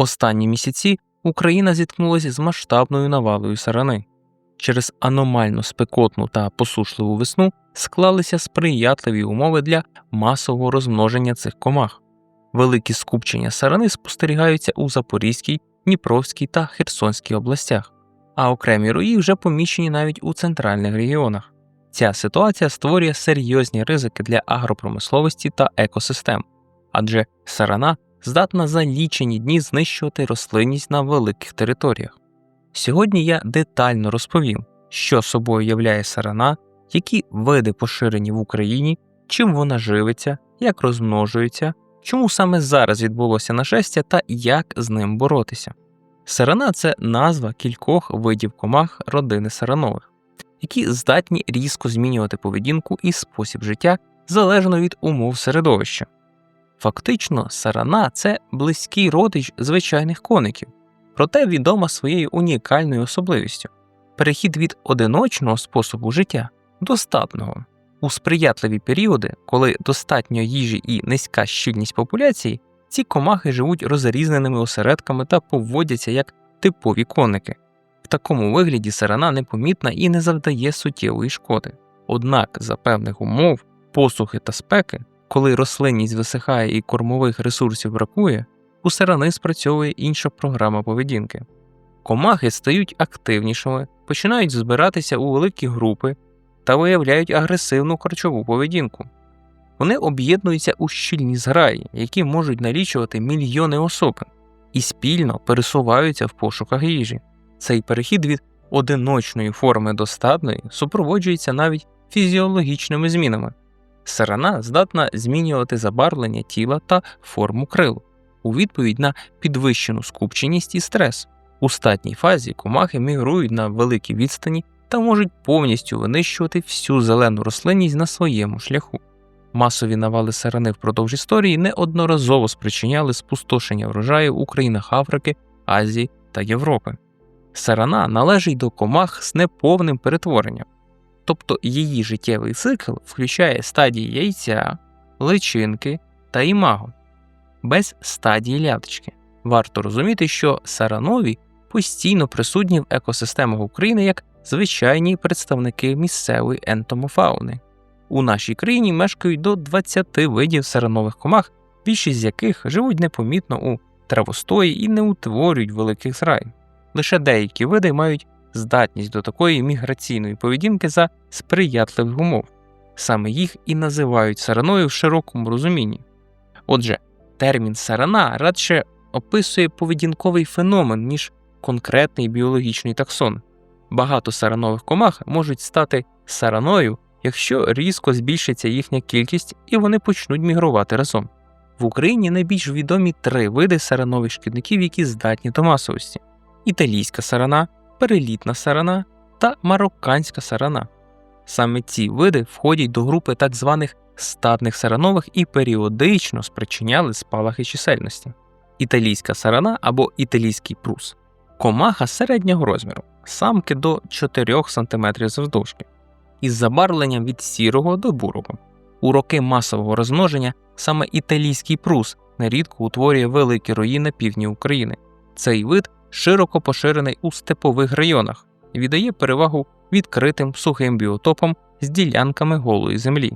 Останні місяці Україна зіткнулася з масштабною навалою сарани. Через аномально спекотну та посушливу весну склалися сприятливі умови для масового розмноження цих комах. Великі скупчення сарани спостерігаються у Запорізькій, Дніпровській та Херсонській областях, а окремі рої вже поміщені навіть у центральних регіонах. Ця ситуація створює серйозні ризики для агропромисловості та екосистем, адже сарана здатна за лічені дні знищувати рослинність на великих територіях. Сьогодні я детально розповім, що собою являє сарана, які види поширені в Україні, чим вона живиться, як розмножується, чому саме зараз відбулося нашестя та як з ним боротися. Сарана це назва кількох видів комах родини саранових, які здатні різко змінювати поведінку і спосіб життя залежно від умов середовища. Фактично, сарана це близький родич звичайних коників, проте відома своєю унікальною особливістю перехід від одиночного способу життя до статного. У сприятливі періоди, коли достатньо їжі і низька щільність популяції, ці комахи живуть розрізненими осередками та поводяться як типові коники. В такому вигляді сарана непомітна і не завдає суттєвої шкоди. Однак за певних умов, посухи та спеки, коли рослинність висихає і кормових ресурсів бракує, у сарани спрацьовує інша програма поведінки. Комахи стають активнішими, починають збиратися у великі групи та виявляють агресивну харчову поведінку. Вони об'єднуються у щільні зграї, які можуть налічувати мільйони особин, і спільно пересуваються в пошуках їжі. Цей перехід від одиночної форми до стадної супроводжується навіть фізіологічними змінами. Сарана здатна змінювати забарвлення тіла та форму крил у відповідь на підвищену скупченість і стрес. У статній фазі комахи мігрують на великій відстані та можуть повністю винищувати всю зелену рослинність на своєму шляху. Масові навали сарани впродовж історії неодноразово спричиняли спустошення врожаю у країнах Африки, Азії та Європи. Сарана належить до комах з неповним перетворенням, тобто її життєвий цикл включає стадії яйця, личинки та імаго, без стадії ляточки. Варто розуміти, що саранові постійно присутні в екосистемах України як звичайні представники місцевої ентомофауни. У нашій країні мешкають до 20 видів саранових комах, більшість з яких живуть непомітно у травостої і не утворюють великих зрай. Лише деякі види мають здатність до такої міграційної поведінки за сприятливих умов. Саме їх і називають сараною в широкому розумінні. Отже, термін сарана радше описує поведінковий феномен, ніж конкретний біологічний таксон. Багато саранових комах можуть стати сараною, якщо різко збільшиться їхня кількість і вони почнуть мігрувати разом. В Україні найбільш відомі три види саранових шкідників, які здатні до масовості: італійська сарана, перелітна сарана та марокканська сарана. Саме ці види входять до групи так званих статних саранових і періодично спричиняли спалахи чисельності. Італійська сарана або італійський прус комаха середнього розміру, самки до 4 см завдовжки, із забарвленням від сірого до бурого. У роки масового розмноження саме італійський прус нерідко утворює великі рої на півдні України. Цей вид широко поширений у степових районах і віддає перевагу відкритим сухим біотопам з ділянками голої землі.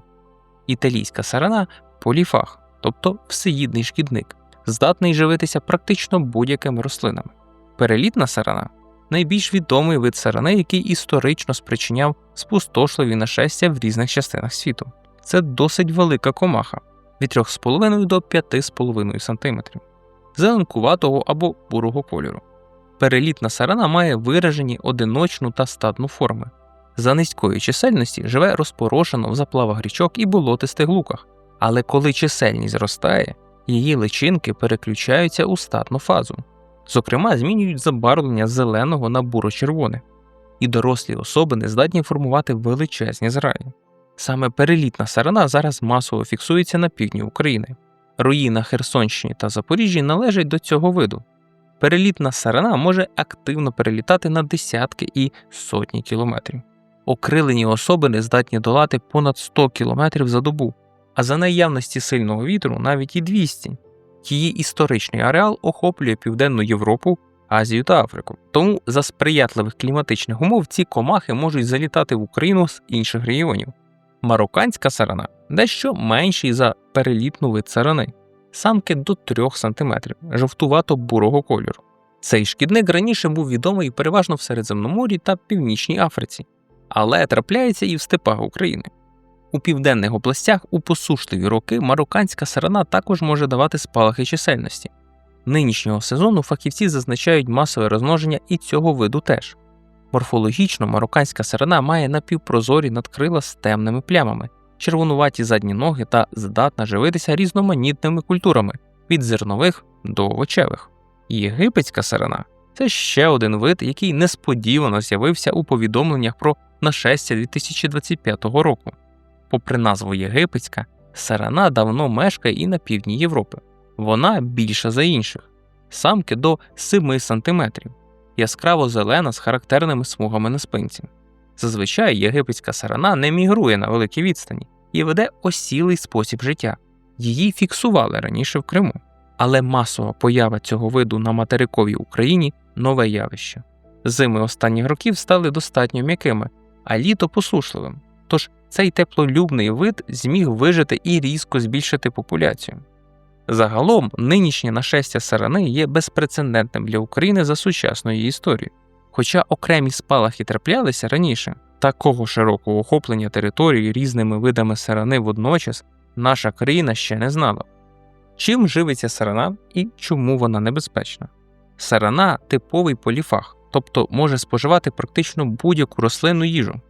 Італійська сарана поліфаг, тобто всеїдний шкідник, здатний живитися практично будь-якими рослинами. Перелітна сарана найбільш відомий вид сарани, який історично спричиняв спустошливі нашестя в різних частинах світу. Це досить велика комаха від 3,5 до 5,5 см, зеленкуватого або бурого кольору. Перелітна сарана має виражені одиночну та статну форми. За низької чисельності живе розпорошено в заплавах річок і болотистих луках, але коли чисельність зростає, її личинки переключаються у статну фазу. Зокрема, змінюють забарвлення зеленого на буро-червоне, і дорослі особини здатні формувати величезні зраї. Саме перелітна сарана зараз масово фіксується на півдні України. Руї на Херсонщині та Запоріжжі належать до цього виду. Перелітна сарана може активно перелітати на десятки і сотні кілометрів. Окрилені особини здатні долати понад 100 кілометрів за добу, а за наявності сильного вітру навіть і 200. Її історичний ареал охоплює Південну Європу, Азію та Африку. Тому за сприятливих кліматичних умов ці комахи можуть залітати в Україну з інших регіонів. Марокканська сарана дещо менший за перелітну вид сарани, самки до 3 см, жовтувато-бурого кольору. Цей шкідник раніше був відомий переважно в Середземномор'ї та Північній Африці, але трапляється і в степах України. У південних областях у посушливі роки марокканська сарана також може давати спалахи чисельності. Нинішнього сезону фахівці зазначають масове розмноження і цього виду теж. Морфологічно марокканська сарана має напівпрозорі надкрила з темними плямами, червонуваті задні ноги та здатна живитися різноманітними культурами від зернових до овочевих. Єгипетська сарана це ще один вид, який несподівано з'явився у повідомленнях про нашестя 2025 року. Попри назву єгипетська, сарана давно мешкає і на півдні Європи. Вона більша за інших, самки до 7 см, яскраво зелена з характерними смугами на спинці. Зазвичай єгипетська сарана не мігрує на великій відстані і веде осілий спосіб життя. Її фіксували раніше в Криму. Але масова поява цього виду на материковій Україні нове явище. Зими останніх років стали достатньо м'якими, а літо посушливим. Тож цей теплолюбний вид зміг вижити і різко збільшити популяцію. Загалом, нинішнє нашестя сарани є безпрецедентним для України за сучасної історії. Хоча окремі спалахи траплялися раніше, такого широкого охоплення території різними видами сарани водночас наша країна ще не знала. Чим живиться сарана і чому вона небезпечна? Сарана типовий поліфаг, тобто може споживати практично будь-яку рослинну їжу.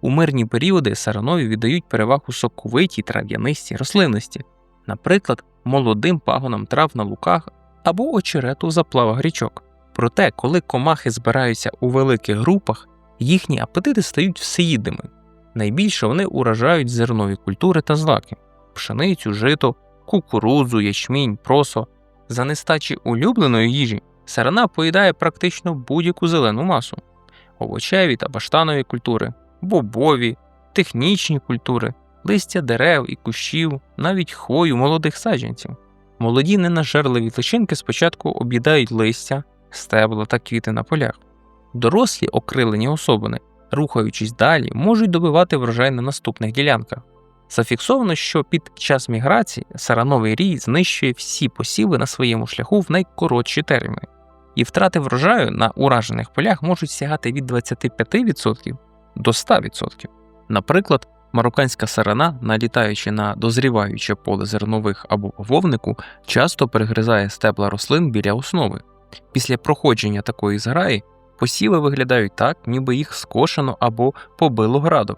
У мирні періоди саранові віддають перевагу соковитій трав'янистій рослинності, наприклад, молодим пагонам трав на луках або очерету в заплавах річок. Проте, коли комахи збираються у великих групах, їхні апетити стають всеїдними. Найбільше вони уражають зернові культури та злаки пшеницю, жито, кукурудзу, ячмінь, просо. За нестачі улюбленої їжі сарана поїдає практично будь-яку зелену масу, овочеві та баштанові культури, бобові, технічні культури, листя дерев і кущів, навіть хвою молодих саджанців. Молоді ненажерливі личинки спочатку об'їдають листя, стебла та квіти на полях. Дорослі окрилені особини, рухаючись далі, можуть добивати врожай на наступних ділянках. Зафіксовано, що під час міграції сарановий рій знищує всі посіви на своєму шляху в найкоротші терміни, і втрати врожаю на уражених полях можуть сягати від 25% до 100%. Наприклад, марокканська сарана, налітаючи на дозріваюче поле зернових або вовнику, часто перегризає стебла рослин біля основи. Після проходження такої зграї посіви виглядають так, ніби їх скошено або побило градом.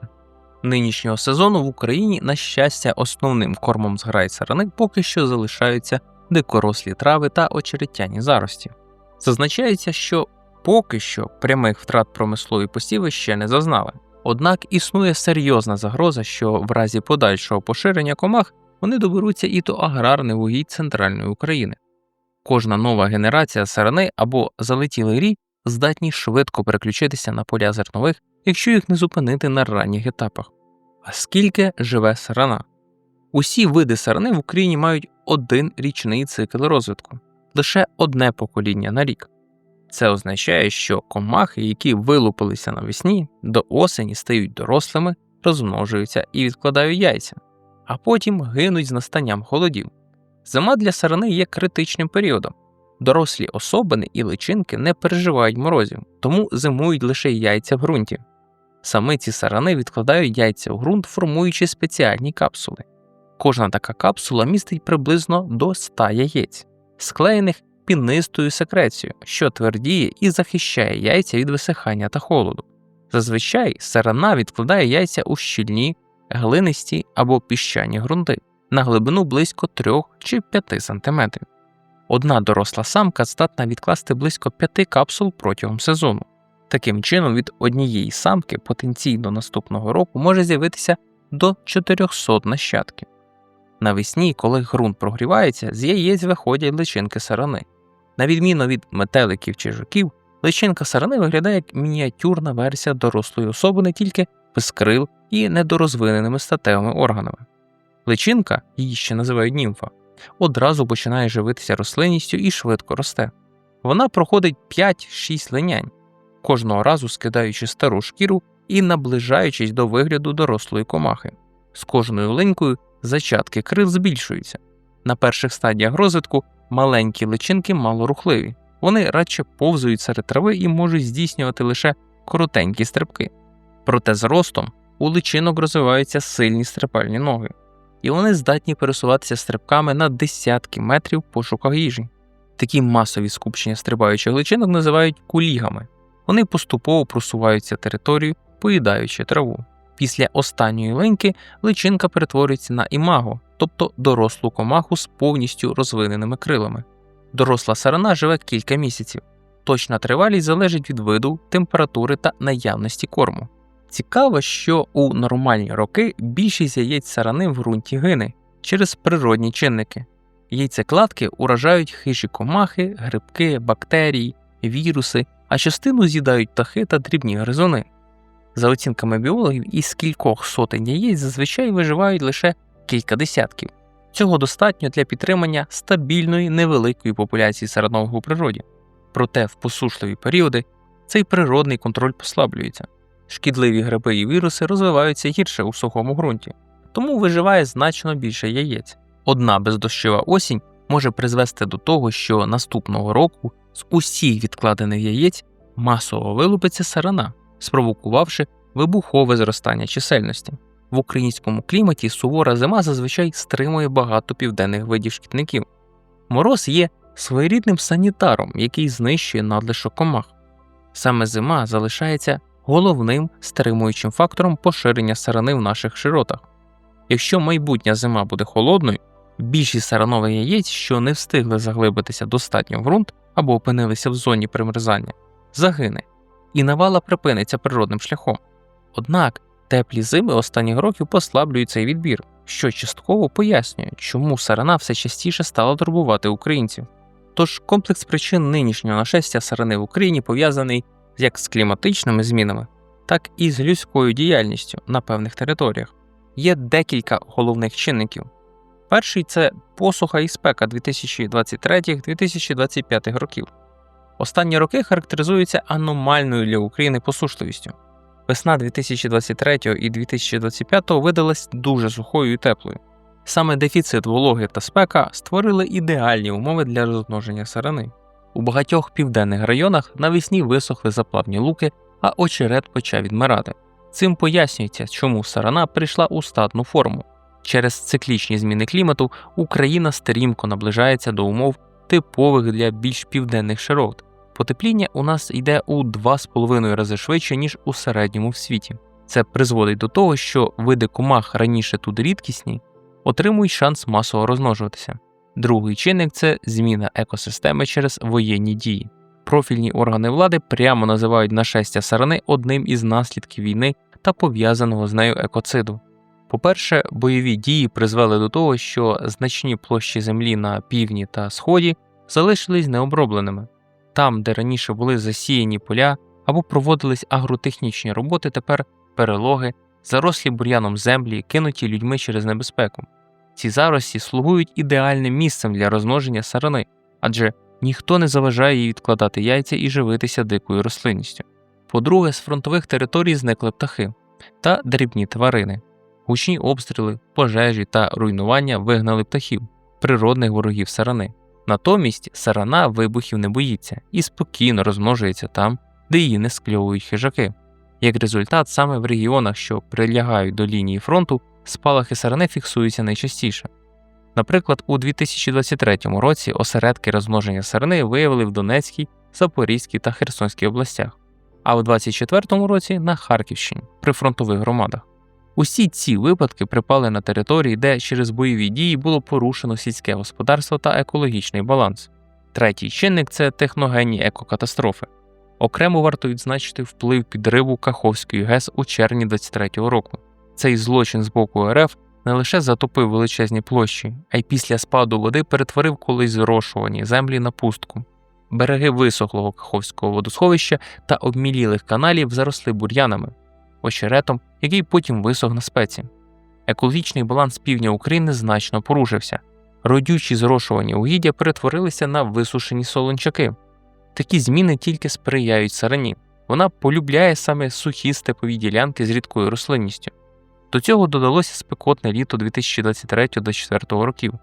Нинішнього сезону в Україні, на щастя, основним кормом зграй сарани поки що залишаються дикорослі трави та очеретяні зарості. Зазначається, що поки що прямих втрат промислові посіви ще не зазнали. Однак існує серйозна загроза, що в разі подальшого поширення комах вони доберуться і до аграрних угідь центральної України. Кожна нова генерація сарани або залетілий рій здатні швидко переключитися на поля зернових, якщо їх не зупинити на ранніх етапах. А скільки живе сарана? Усі види сарани в Україні мають один річний цикл розвитку, лише одне покоління на рік. Це означає, що комахи, які вилупилися навесні, до осені стають дорослими, розмножуються і відкладають яйця, а потім гинуть з настанням холодів. Зима для сарани є критичним періодом. Дорослі особини і личинки не переживають морозів, тому зимують лише яйця в ґрунті. Самиці сарани відкладають яйця у ґрунт, формуючи спеціальні капсули. Кожна така капсула містить приблизно до 100 яєць, склеєних пінистою секрецією, що твердіє і захищає яйця від висихання та холоду. Зазвичай сарана відкладає яйця у щільні, глинисті або піщані ґрунти на глибину близько 3 чи 5 см. Одна доросла самка здатна відкласти близько 5 капсул протягом сезону. Таким чином, від однієї самки потенційно наступного року може з'явитися до 400 нащадків. Навесні, коли ґрунт прогрівається, з яєць виходять личинки сарани. На відміну від метеликів чи жуків, личинка сарани виглядає як мініатюрна версія дорослої особини тільки без крил і недорозвиненими статевими органами. Личинка, її ще називають німфа, одразу починає живитися рослинністю і швидко росте. Вона проходить 5-6 линянь, кожного разу скидаючи стару шкіру і наближаючись до вигляду дорослої комахи. З кожною линькою зачатки крил збільшуються. На перших стадіях розвитку маленькі личинки малорухливі, вони радше повзують серед трави і можуть здійснювати лише коротенькі стрибки. Проте з ростом у личинок розвиваються сильні стрибальні ноги, і вони здатні пересуватися стрибками на десятки метрів в пошуках їжі. Такі масові скупчення стрибаючих личинок називають кулігами. Вони поступово просуваються територію, поїдаючи траву. Після останньої линьки личинка перетворюється на імаго, тобто дорослу комаху з повністю розвиненими крилами. Доросла сарана живе кілька місяців. Точна тривалість залежить від виду, температури та наявності корму. Цікаво, що у нормальні роки більшість яєць сарани в ґрунті гине через природні чинники. Яйцекладки уражають хижі комахи, грибки, бактерії, віруси, а частину з'їдають птахи та дрібні гризуни. За оцінками біологів, із кількох сотень яєць зазвичай виживають лише кілька десятків. Цього достатньо для підтримання стабільної невеликої популяції саранових у природі. Проте в посушливі періоди цей природний контроль послаблюється. Шкідливі гриби і віруси розвиваються гірше у сухому ґрунті, тому виживає значно більше яєць. Одна бездощова осінь може призвести до того, що наступного року з усіх відкладених яєць масово вилупиться сарана, спровокувавши вибухове зростання чисельності. В українському кліматі сувора зима зазвичай стримує багато південних видів шкідників. Мороз є своєрідним санітаром, який знищує надлишок комах. Саме зима залишається головним стримуючим фактором поширення сарани в наших широтах. Якщо майбутня зима буде холодною, більшість саранових яєць, що не встигли заглибитися достатньо в ґрунт або опинилися в зоні примерзання, загине, і навала припиниться природним шляхом. Однак теплі зими останніх років послаблюють цей відбір, що частково пояснює, чому сарана все частіше стала турбувати українців. Тож комплекс причин нинішнього нашестя сарани в Україні пов'язаний як з кліматичними змінами, так і з людською діяльністю на певних територіях. Є декілька головних чинників. Перший це посуха і спека 2023-2025 років. Останні роки характеризуються аномальною для України посушливістю. Весна 2023 і 2025 видалась дуже сухою і теплою. Саме дефіцит вологи та спека створили ідеальні умови для розмноження сарани. У багатьох південних районах навесні висохли заплавні луки, а очерет почав відмирати. Цим пояснюється, чому сарана прийшла у статну форму. Через циклічні зміни клімату Україна стрімко наближається до умов типових для більш південних широт. Потепління у нас йде у 2,5 рази швидше, ніж у середньому в світі. Це призводить до того, що види комах раніше тут рідкісні, отримують шанс масово розмножуватися. Другий чинник це зміна екосистеми через воєнні дії. Профільні органи влади прямо називають нашестя сарани одним із наслідків війни та пов'язаного з нею екоциду. По-перше, бойові дії призвели до того, що значні площі землі на півдні та сході залишились необробленими. Там, де раніше були засіяні поля або проводились агротехнічні роботи, тепер перелоги, зарослі бур'яном землі, кинуті людьми через небезпеку. Ці зарості слугують ідеальним місцем для розмноження сарани, адже ніхто не заважає їй відкладати яйця і живитися дикою рослинністю. По-друге, з фронтових територій зникли птахи та дрібні тварини. Гучні обстріли, пожежі та руйнування вигнали птахів, природних ворогів сарани. Натомість сарана вибухів не боїться і спокійно розмножується там, де її не скльовують хижаки. Як результат, саме в регіонах, що прилягають до лінії фронту, спалахи сарани фіксуються найчастіше. Наприклад, у 2023 році осередки розмноження сарани виявили в Донецькій, Запорізькій та Херсонській областях, а у 2024 році на Харківщині при фронтових громадах. Усі ці випадки припали на території, де через бойові дії було порушено сільське господарство та екологічний баланс. Третій чинник це техногенні екокатастрофи. Окремо варто відзначити вплив підриву Каховської ГЕС у червні 2023 року. Цей злочин з боку РФ не лише затопив величезні площі, а й після спаду води перетворив колись зрошувані землі на пустку. Береги висохлого Каховського водосховища та обмілілих каналів заросли бур'янами, очеретом, який потім висох на спеці. Екологічний баланс півдня України значно порушився. Родючі зрошувані угіддя перетворилися на висушені солончаки. Такі зміни тільки сприяють сарані. Вона полюбляє саме сухі степові ділянки з рідкою рослинністю. До цього додалося спекотне літо 2023-2024 років.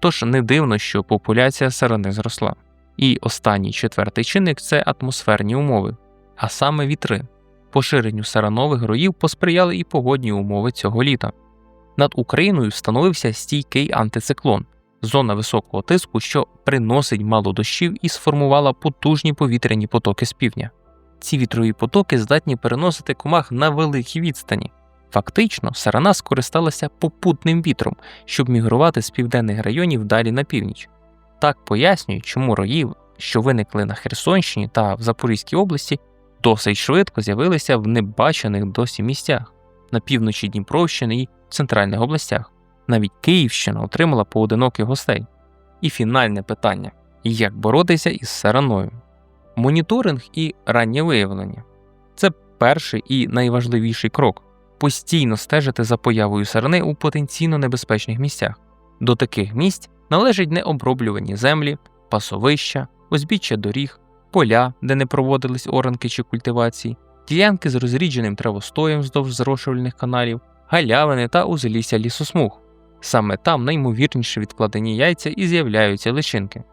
Тож не дивно, що популяція сарани зросла. І останній четвертий чинник це атмосферні умови, а саме вітри. Поширенню саранових роїв посприяли і погодні умови цього літа. Над Україною встановився стійкий антициклон, зона високого тиску, що приносить мало дощів і сформувала потужні повітряні потоки з півдня. Ці вітрові потоки здатні переносити комах на великій відстані. Фактично, сарана скористалася попутним вітром, щоб мігрувати з південних районів далі на північ. Так пояснюють, чому роїв, що виникли на Херсонщині та в Запорізькій області, досить швидко з'явилися в небачених досі місцях на півночі Дніпровщини і центральних областях. Навіть Київщина отримала поодиноких гостей. І фінальне питання: як боротися із сараною? Моніторинг і раннє виявлення це перший і найважливіший крок постійно стежити за появою сарани у потенційно небезпечних місцях. До таких місць належать необроблювані землі, пасовища, узбіччя доріг, поля, де не проводились оранки чи культивації, ділянки з розрідженим травостоєм вздовж зрошувальних каналів, галявини та узлісся лісосмуг. Саме там наймовірніше відкладені яйця і з'являються личинки.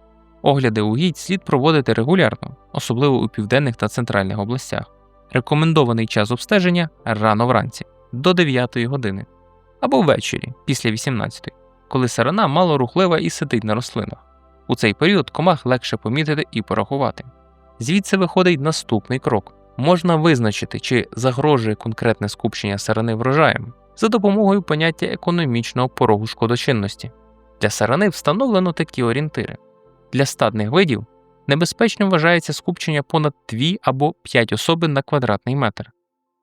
Огляди угідь слід проводити регулярно, особливо у південних та центральних областях. Рекомендований час обстеження рано вранці до 9 години або ввечері після 18, коли сарана мало рухлива і сидить на рослинах. У цей період комах легше помітити і порахувати. Звідси виходить наступний крок: можна визначити, чи загрожує конкретне скупчення сарани врожаєм за допомогою поняття економічного порогу шкодочинності. Для сарани встановлено такі орієнтири. Для стадних видів небезпечно вважається скупчення понад 2 або 5 особин на квадратний метр,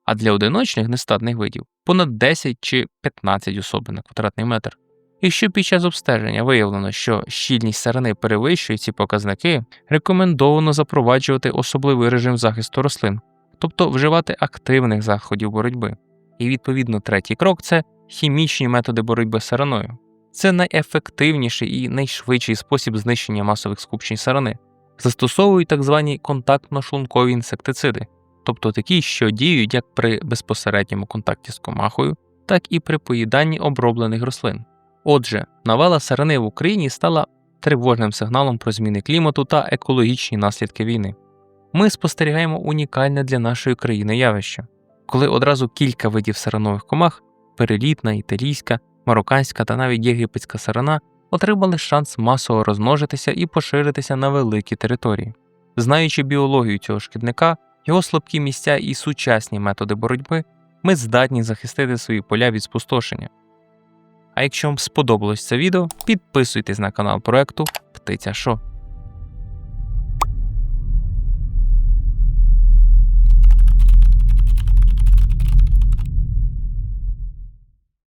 а для одиночних нестадних видів понад 10 чи 15 особин на квадратний метр. Якщо під час обстеження виявлено, що щільність сарани перевищує ці показники, рекомендовано запроваджувати особливий режим захисту рослин, тобто вживати активних заходів боротьби. І відповідно третій крок це хімічні методи боротьби з сараною. Це найефективніший і найшвидший спосіб знищення масових скупчень сарани. Застосовують так звані контактно-шлункові інсектициди, тобто такі, що діють як при безпосередньому контакті з комахою, так і при поїданні оброблених рослин. Отже, навала сарани в Україні стала тривожним сигналом про зміни клімату та екологічні наслідки війни. Ми спостерігаємо унікальне для нашої країни явище, коли одразу кілька видів саранових комах перелітна, італійська, марокканська та навіть єгипетська сарана отримали шанс масово розмножитися і поширитися на великі території. Знаючи біологію цього шкідника, його слабкі місця і сучасні методи боротьби, ми здатні захистити свої поля від спустошення. А якщо вам сподобалось це відео, підписуйтесь на канал проекту Птиця Шо.